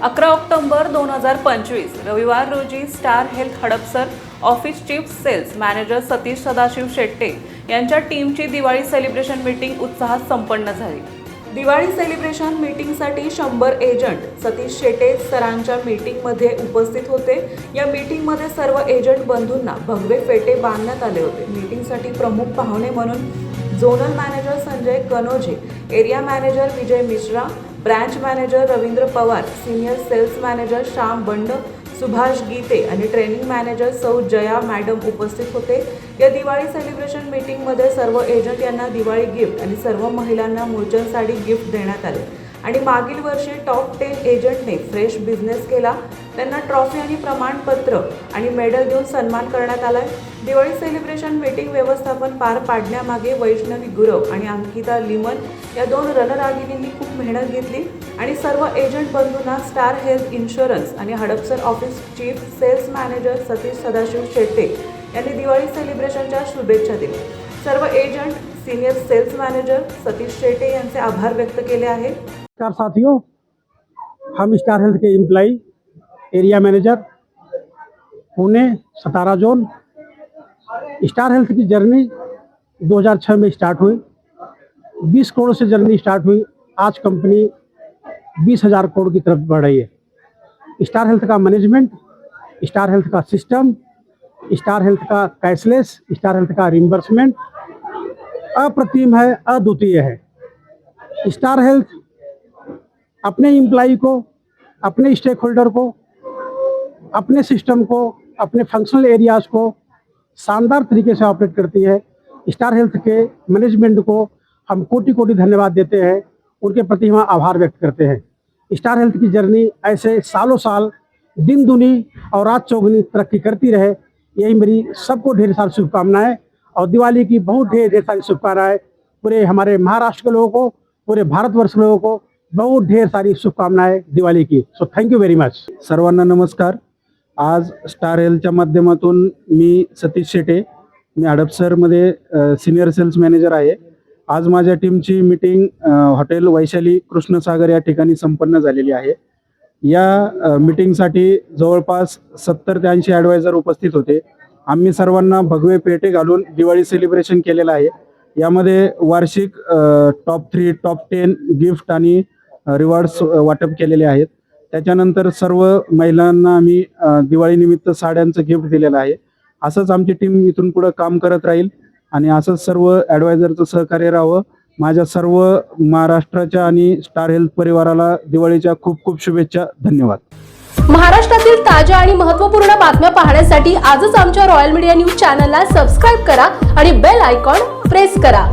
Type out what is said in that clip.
अकरा ऑक्टोबर दोन हजार पंचवीस रविवार रोजी star health Hadapsar office chief sales manager Satish Sadashiv Shette यांच्या टीमची दिवाळी सेलिब्रेशन मीटिंग उत्साहात संपन्न झाली. दिवाळी सेलिब्रेशन मीटिंगसाठी शंभर एजंट सतीश शेटे सरांच्या मीटिंगमध्ये उपस्थित होते. या मीटिंगमध्ये सर्व एजंट बंधूंना भगवे फेटे बांधण्यात आले होते. मीटिंगसाठी प्रमुख पाहुणे म्हणून zonal manager Sanjay Kanoje area manager Vijay Mishra branch manager Ravindra Pawar senior sales manager Shyam Band Subhash Gite आणि ट्रेनिंग मॅनेजर सौ जया मॅडम उपस्थित होते. या दिवाळी सेलिब्रेशन मीटिंगमध्ये सर्व एजंट यांना दिवाळी गिफ्ट आणि सर्व महिलांना मुलचंद साडी गिफ्ट देण्यात आले. आणि मागील वर्षी टॉप टेन एजंटने फ्रेश बिझनेस केला. त्यांना ट्रॉफी आणि प्रमाणपत्र आणि मेडल देऊन सन्मान करण्यात आला आहे दिवाळी सेलिब्रेशन मीटिंग व्यवस्थापन पार पाडण्यामागे वैष्णवी गुरव आणि अंकिता लिमन या दोन रणरागिणींनी खूप मेहनत घेतली आणि सर्व एजंट बंधूंना स्टार हेल्थ इन्शुरन्स आणि Hadapsar office chief sales manager Satish Sadashiv Shette यांनी दिवाळी सेलिब्रेशनच्या शुभेच्छा दिल्या. सर्व agent senior sales manager Satish Shette यांचे आभार व्यक्त केले आहेत नमस्कार साथियों हम स्टार हेल्थ के employee area manager Pune Satara zone star health की जर्नी 2006 में स्टार्ट हुई। 20 करोड़ से जर्नी स्टार्ट हुई। आज कंपनी 20,000 करोड़ की तरफ़ बढ़ रही है। स्टार हेल्थ का मैनेजमेंट स्टार हेल्थ का सिस्टम स्टार हेल्थ का कैशलेस स्टार हेल्थ का रिम्बर्समेंट अप्रतिम है अद्वितीय है। स्टार हेल्थ अपने इम्प्लाई को अपने स्टेक होल्डर को अपने सिस्टम को अपने फंक्शनल एरियाज़ को शानदार तरीके से ऑपरेट करती है। स्टार हेल्थ के मैनेजमेंट को हम कोटि कोटि धन्यवाद देते हैं। उनके प्रति हम आभार व्यक्त करते हैं। स्टार हेल्थ की जर्नी ऐसे सालों साल दिन दुनी और रात चौगुनी तरक्की करती रहे। यही मेरी सबको ढेर सारी शुभकामनाएँ और दिवाली की बहुत ढेर ढेर सारी शुभकामनाएँ पूरे हमारे महाराष्ट्र के लोगों को, पूरे भारतवर्ष के लोगों को बहुत ढेर सारी शुभकामनाएँ दिवाली की। So thank you very much सर्वांना नमस्कार। आज स्टार हेल्थच्या माध्यमातून मी सतीश शेटे मी हडपसरमध्ये सिनियर सेल्स मॅनेजर आहे. आज माझ्या टीमची मीटिंग हॉटेल वैशाली कृष्णसागर या ठिकाणी संपन्न झालेली आहे. या मीटिंगसाठी जवळपास सत्तर ते ऐंशी ॲडवायझर उपस्थित होते. आम्ही सर्वांना भगवे पेटे घालून दिवाळी सेलिब्रेशन केलेलं आहे. यामध्ये वार्षिक top three top ten gift आणि रिवॉर्ड्स वाटप केलेले आहेत. त्याच्यानंतर सर्व महिलांना आम्ही दिवाळीनिमित्त साड्यांचं गिफ्ट दिलेलं आहे. असंच आमची टीम इथून पुढं काम करत राहील आणि असंच सर्व ॲडवायझरचं सहकार्य राहावं. माझ्या सर्व महाराष्ट्राच्या आणि स्टार हेल्थ परिवाराला दिवाळीच्या खूप खूप शुभेच्छा. धन्यवाद. महाराष्ट्रातील ताज्या आणि महत्त्वपूर्ण बातम्या पाहण्यासाठी आजच आमच्या रॉयल मीडिया न्यूज चॅनलला सबस्क्राईब करा आणि बेल आयकॉन प्रेस करा.